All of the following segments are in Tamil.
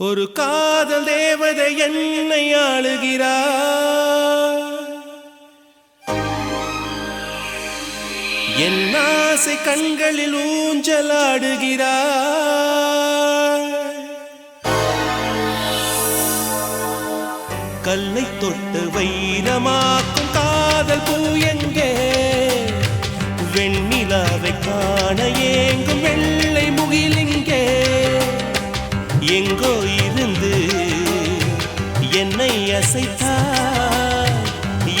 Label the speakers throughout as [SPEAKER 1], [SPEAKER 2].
[SPEAKER 1] ஒரு காதல் தேவதை என்னை ஆளுகிறார். என் ஆசை கண்களில் ஊஞ்சலாடுகிறார். கல்லை தொட்டு வைரமாக்கும் காதல் பூ எங்கே? வெண்ணிலாவை காண ஏங்கும்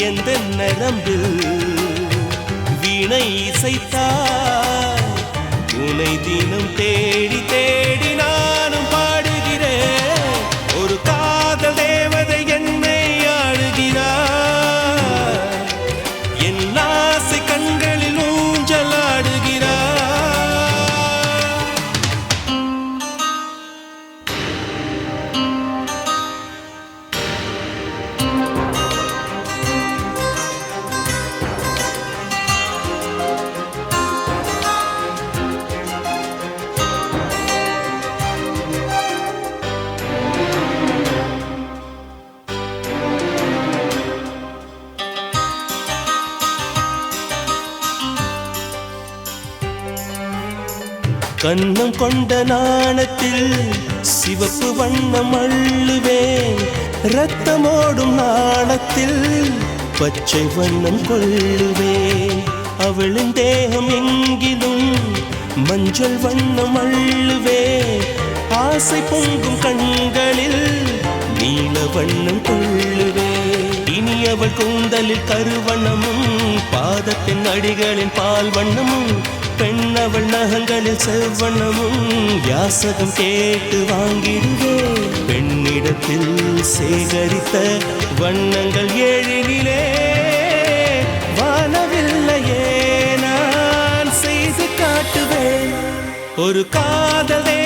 [SPEAKER 1] எந்த நரம்பில் வீணை இசைத்தார் உனை தினம் தேடி தேடினார் கண்ணம் கொண்ட நாணத்தில் சிவப்பு வண்ணம் அள்ளுவேன். ரத்தமோடும் நாணத்தில் பச்சை வண்ணம் கொள்ளுவேன். அவளின் தேகம் எங்கிலும் மஞ்சள் வண்ணம் அள்ளுவேன். ஆசை பொங்கும் கண்களில் நீல வண்ணம் கொள்ளு அவள் கூந்தலில் கருவண்ணமும் பாதத்தின் அடிகளின் பால் வண்ணமும் பெண் அவள் நகங்களில் செவ்வண்ணமும் யாசகம் கேட்டு வாங்கிடுவே. பெண்ணிடத்தில் சேகரித்த வண்ணங்கள் ஏழினிலே வானவில்லையே நான் செய்து காட்டுவேன். ஒரு காதலே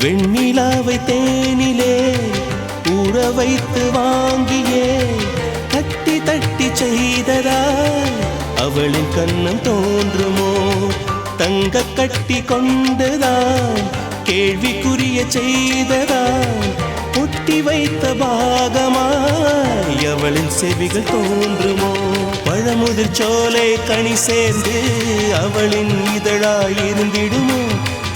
[SPEAKER 1] வெண்ணிலாவை தேனிலே ஊற வைத்து வாங்கியே தட்டி தட்டி செய்ததா அவளின் கண்ணம் தோன்றுமோ? தங்க கட்டி கொண்டுதான் கேள்விக்குரிய செய்ததா ஒட்டி வைத்த பாகமாய் அவளின் செவிகள் தோன்றுமோ? பழமுதிர் சோலை கனி சேர்ந்து அவளின் இதழாயிருந்திடுமோ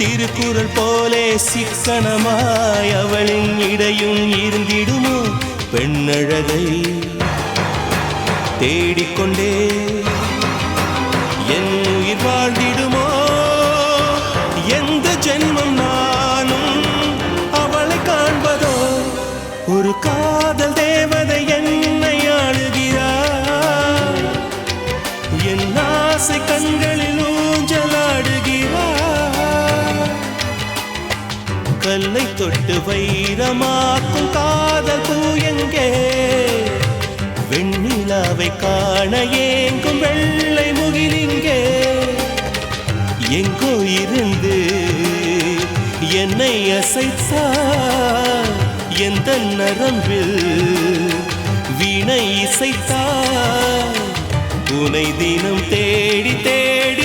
[SPEAKER 1] திருக்குறள் போலே சிக்கனமாய் அவளின் இடையும் இருந்திடுமோ? பெண்ணழகை தேடிக்கொண்டே என் உயிர் வாழ்ந்திடுமோ? எந்த ஜென்மம் நானும் அவளை காண்பதோ? ஒரு கா கல்லை தொட்டு வைரமாக்கும் காதல் பூ எங்கே வெண்ணிலாவை காண ஏங்கும் வெள்ளை முகிலிங்கே. எங்கோ இருந்து என்னை அசைத்தா எந்த நரம்பில் வீணை இசைத்தா உனை தினம் தேடி தேடி